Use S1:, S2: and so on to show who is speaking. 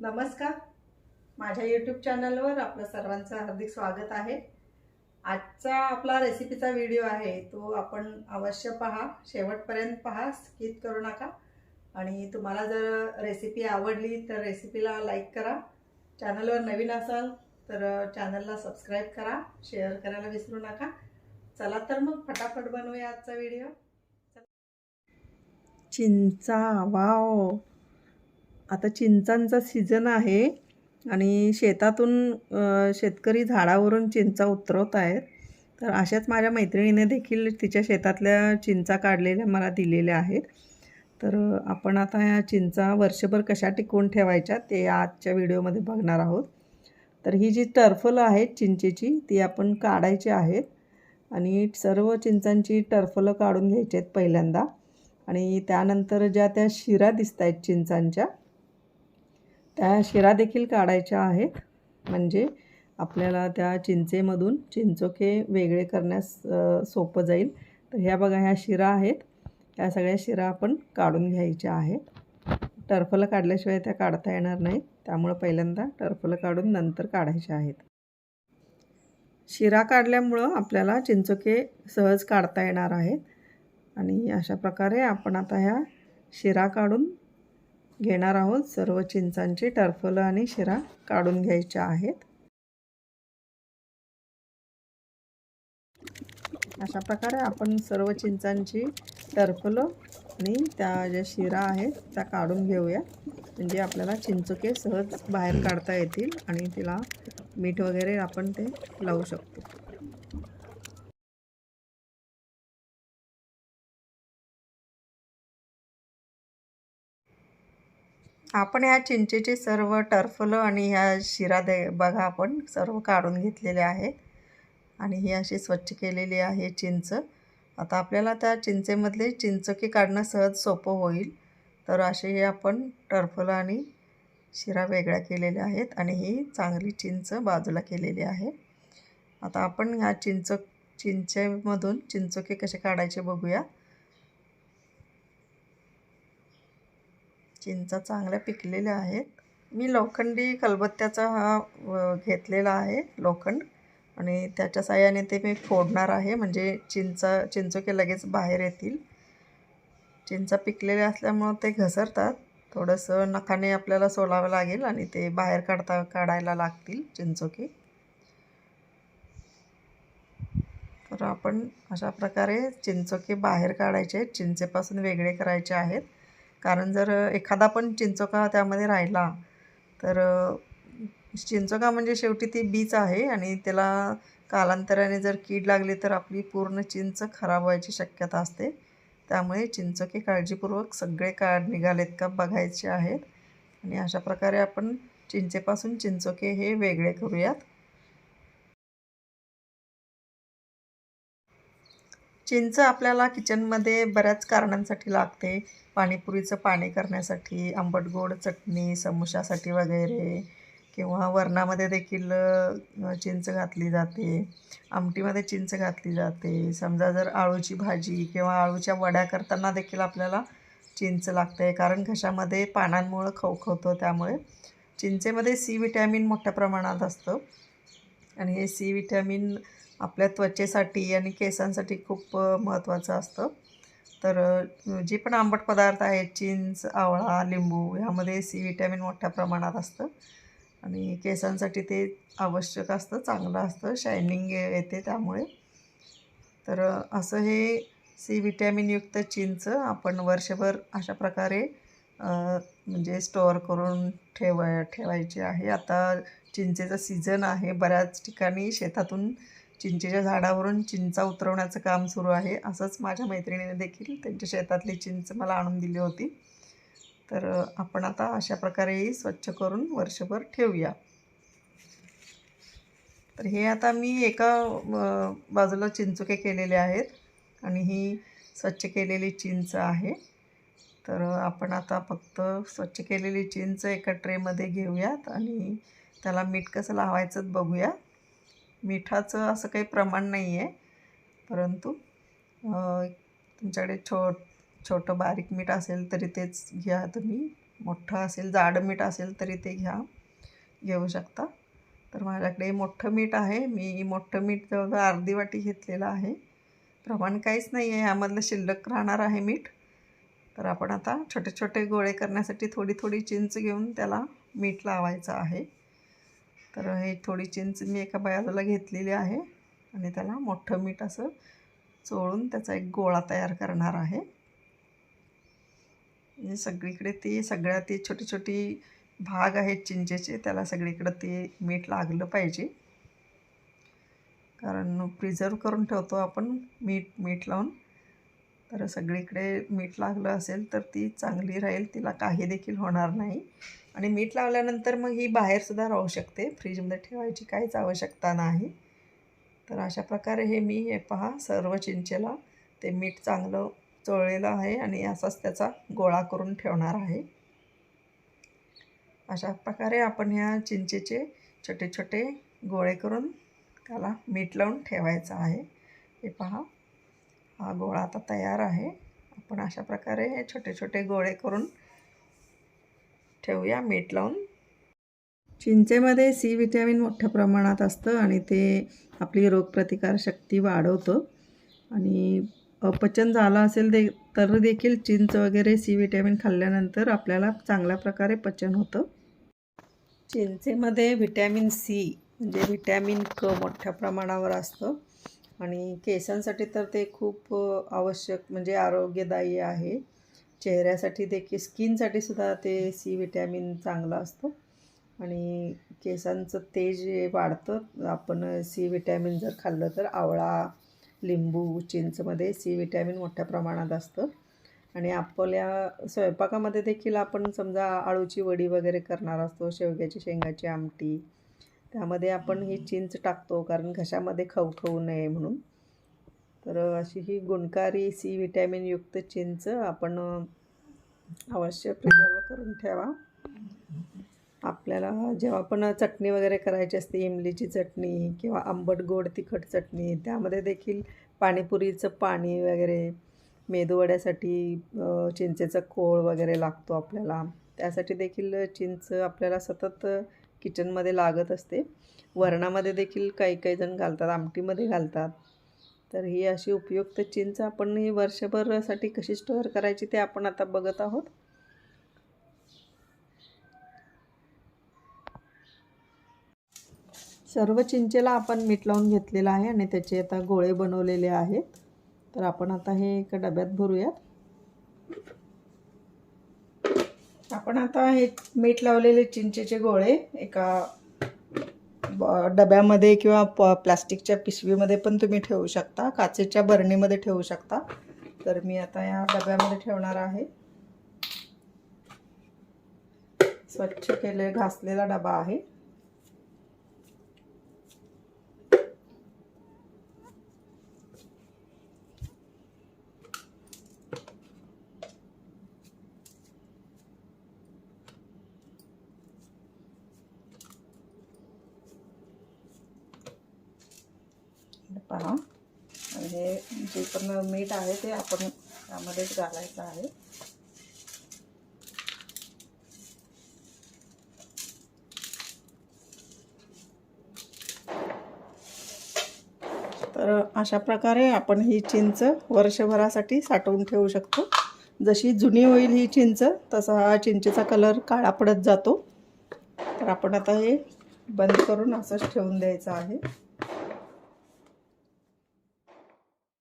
S1: नमस्कार. माझ्या यूट्यूब चॅनलवर आपलं सर्वांचं हार्दिक स्वागत आहे. आजचा आपला रेसिपीचा व्हिडिओ आहे तो आपण अवश्य पहा. शेवटपर्यंत पहा स्किप करू नका. आणि तुम्हाला जर रेसिपी आवडली तर रेसिपीला लाईक करा. चॅनलवर नवीन असाल तर चॅनलला सबस्क्राईब करा. शेअर करायला विसरू नका. चला तर मग फटाफट बनवूया आजचा व्हिडिओ चिंचा वाव आता चिंचांचा सीझन आहे आणि शेतातून शेतकरी झाडावरून चिंचा उतरवत आहेत. तर अशाच माझ्या मैत्रिणीने देखील तिच्या शेतातल्या चिंचा काढलेल्या मला दिलेल्या आहेत. तर आपण आता ह्या चिंचा वर्षभर कशा टिकवून ठेवायच्या ते आजच्या व्हिडिओमध्ये बघणार आहोत. तर ही जी टर्फलं आहेत चिंचेची ती आपण काढायची आहेत. आणि सर्व चिंचांची टर्फलं काढून घ्यायची आहेत पहिल्यांदा. आणि त्यानंतर ज्या त्या शिरा दिसत आहेत चिंचांच्या त्या शिरा देखील काढायच्या आहेत. म्हणजे आपल्याला त्या चिंचेमधून चिंचोके वेगळे करण्यास सोपं जाईल. तर ह्या बघा ह्या शिरा आहेत. ह्या सगळ्या शिरा आपण काढून घ्यायच्या आहेत. टर्फलं काढल्याशिवाय त्या काढता येणार नाही त्यामुळं पहिल्यांदा टर्फलं काढून नंतर काढायच्या आहेत. शिरा काढल्यामुळं आपल्याला चिंचोके सहज काढता येणार आहेत. आणि अशा प्रकारे आपण आता ह्या शिरा काढून घेणार आहोत. सर्व चिंचांची टरफलं आणि शिरा काढून घ्यायच्या आहेत. अशा प्रकारे आपण सर्व चिंचांची टरफलं आणि त्या ज्या शिरा आहेत त्या काढून घेऊया. म्हणजे आपल्याला चिंचोके सहज बाहेर काढता येतील आणि तिला मीठ वगैरे आपण ते लावू शकतो. आपण ह्या चिंचेचे सर्व टर्फलं आणि ह्या शिरा दे बघा आपण सर्व काढून घेतलेले आहेत आणि ही अशी स्वच्छ केलेली आहे चिंच. आता आपल्याला त्या चिंचेमधले चिंचकी काढणं सहज सोपं होईल. तर असे हे आपण टर्फलं आणि शिरा वेगळ्या केलेल्या आहेत आणि ही चांगली चिंच बाजूला केलेली आहे. आता आपण ह्या चिंच चिंचेमधून चिंचके कसे काढायचे बघूया. चिंचा चांगल्या पिकलेल्या आहेत. मी लोखंडी खलबत्त्याचा हा घेतलेला आहे लोखंड. आणि त्याच्या साह्याने ते मी फोडणार आहे. म्हणजे चिंचा चिंचोके लगेच बाहेर येतील. चिंचा पिकलेल्या असल्यामुळं ते घसरतात. थोडंसं नखाने आपल्याला सोलावं लागेल आणि ते बाहेर काढता काढायला लागतील चिंचोके. तर आपण अशा प्रकारे चिंचोके बाहेर काढायचे आहेत. चिंचेपासून वेगळे करायचे आहेत. कारण जर एखादा पण चिंचोका त्यामध्ये राहिला तर चिंचोका म्हणजे शेवटी ती बीच आहे आणि त्याला कालांतराने जर कीड लागली तर आपली पूर्ण चिंच खराब व्हायची शक्यता असते. त्यामुळे चिंचोके काळजीपूर्वक सगळे काढ निघालेत का बघायचे आहेत. आणि अशा प्रकारे आपण चिंचेपासून चिंचोके हे वेगळे करूयात. चिंच आपल्याला किचनमध्ये बऱ्याच कारणांसाठी लागते. पाणीपुरीचं पाणी करण्यासाठी आंबट गोड चटणी समोशासाठी वगैरे. किंवा वरणामध्ये देखील चिंच घातली जाते. आमटीमध्ये चिंच घातली जाते. समजा जर आळूची भाजी किंवा आळूच्या वड्या करताना देखील आपल्याला चिंच लागते. कारण घशामध्ये पानांमुळं खवखवतं त्यामुळे चिंचेमध्ये सी विटॅमिन मोठ्या प्रमाणात असतं. आणि हे सी विटॅमिन आपल्या त्वचेसाठी आणि केसांसाठी खूप महत्त्वाचं असतं. तर जे पण आंबट पदार्थ आहेत चिंच आवळा लिंबू ह्यामध्ये सी विटॅमिन मोठ्या प्रमाणात असतं. आणि केसांसाठी ते आवश्यक असतं चांगलं असतं शायनिंग येते त्यामुळे. तर असं हे सी विटॅमिनयुक्त चिंच आपण वर्षभर अशा प्रकारे म्हणजे स्टोअर करून ठेवा ठेवायची आहे. आता चिंचेचं सीझन आहे. बऱ्याच ठिकाणी शेतातून चिंचेच्या झाडावरून चिंचा उतरवण्याचं काम सुरू आहे. असंच माझ्या मैत्रिणीने देखील त्यांच्या शेतातली चिंच मला आणून दिली होती. तर आपण आता अशा प्रकारे स्वच्छ करून वर्षभर ठेवूया. तर हे आता मी एका बाजूला चिंचुके केलेले आहेत आणि ही स्वच्छ केलेली चिंच आहे. तर आपण आता फक्त स्वच्छ केलेली चिंच एका ट्रेमध्ये घेऊयात आणि त्याला मीठ कसं लावायचंच बघूया. मिठाचं असं काही प्रमाण नाही आहे परंतु तुमच्याकडे छो छोटं बारीक मीठ असेल तरी तेच घ्या तुम्ही. मोठं असेल जाडं मीठ असेल तरी ते घ्या. घेऊ शकता. तर माझ्याकडे मोठं मीठ आहे. मी मोठं मीठ जवळजवळ अर्धी वाटी घेतलेलं आहे. प्रमाण काहीच नाही आहे. यामधलं शिल्लक राहणार आहे मीठ. तर आपण आता छोटे छोटे गोळे करण्यासाठी थोडी थोडी चिंच घेऊन त्याला मीठ लावायचं आहे. तर हे थोडी चिंच मी एका बाजूला घेतलेली आहे आणि त्याला मोठं मीठ असं चोळून त्याचा एक गोळा तयार करणार आहे. म्हणजे सगळीकडे ती सगळ्या ती छोटी छोटी भाग आहेत चिंचेचे त्याला सगळीकडं ते मीठ लागलं पाहिजे. कारण प्रिझर्व करून ठेवतो आपण मीठ मीठ लावून. तर सगळीकडे मीठ लागलं असेल तर ती चांगली राहील तिला काही देखील होणार नाही. आणि मीठ लावल्यानंतर मग ही बाहेरसुद्धा राहू शकते. फ्रीजमध्ये ठेवायची काहीच आवश्यकता नाही. तर अशा प्रकारे हे मी हे पहा सर्व चिंचेला ते मीठ चांगलं चोळलेलं आहे आणि असाच त्याचा गोळा करून ठेवणार आहे. अशा प्रकारे आपण ह्या चिंचेचे छोटे छोटे गोळे करून त्याला मीठ लावून ठेवायचं आहे. हे पहा. हा गोळा आता तयार आहे. आपण अशा प्रकारे हे छोटे छोटे गोळे करून ठेवूया मीठ लावून. चिंचेमध्ये सी विटॅमिन मोठ्या प्रमाणात असतं आणि ते आपली रोगप्रतिकारशक्ती वाढवतं. आणि अपचन झालं असेल दे तर देखील चिंच वगैरे सी विटॅमिन खाल्ल्यानंतर आपल्याला चांगल्या प्रकारे पचन होतं. चिंचेमध्ये व्हिटॅमिन सी म्हणजे व्हिटॅमिन क मोठ्या प्रमाणावर असतं. आणि केसांसाठी तर ते खूप आवश्यक म्हणजे आरोग्यदायी आहे. चेहऱ्यासाठी देखील स्किनसाठी सुद्धा ते सी विटॅमिन चांगलं असतं. आणि केसांचं तेज वाढतं आपण सी विटॅमिन जर खाल्लं तर आवळा लिंबू चिंचमध्ये सी विटॅमिन मोठ्या प्रमाणात असतं. आणि आपल्या स्वयंपाकामध्ये देखील आपण समजा आळूची वडी वगैरे करणार असतो शेवग्याची शेंगाची आमटी त्यामध्ये आपण ही चिंच टाकतो कारण घशामध्ये खवखवू नये म्हणून. तर अशी ही गुणकारी सी विटॅमिनयुक्त चिंच आपण अवश्य प्रिझर्व करून ठेवा. आपल्याला जेव्हा पण चटणी वगैरे करायची असते इमलीची चटणी किंवा आंबट गोड तिखट चटणी त्यामध्ये देखील पाणीपुरीचं पाणी वगैरे मेदूवड्यासाठी चिंचेचा कोळ वगैरे लागतो आपल्याला. त्यासाठी देखील चिंच आपल्याला सतत किचनमध्ये लागत असते. वरणामध्ये देखील काही काही जण घालतात आमटीमध्ये घालतात. तर ही अशी उपयुक्त चिंच आपण ही वर्षभरासाठी कशी स्टोअर करायची ते आपण आता बघत आहोत. सर्व चिंचेला आपण मीठ लावून घेतलेलं आहे आणि त्याचे आता गोळे बनवलेले आहेत. तर आपण आता हे एका डब्यात भरूयात. आपण आता हे मीठ लावलेले चिंचेचे गोळे एका डब्यामध्ये किंवा प प्लास्टिकच्या पिशवीमध्ये पण तुम्ही ठेवू शकता. काचेच्या बरणीमध्ये ठेवू शकता. तर मी आता या डब्यामध्ये ठेवणार आहे. स्वच्छ केले घासलेला डबा आहे. पहा. आणि हे जे पण मीठ आहे ते आपण त्यामध्येच घालायचं आहे. तर अशा प्रकारे आपण ही चिंच वर्षभरासाठी साठवून ठेवू शकतो. जशी जुनी होईल ही चिंच तसा हा चिंचेचा कलर काळा पडत जातो. तर आपण आता हे बंद करून असंच ठेवून द्यायचं आहे.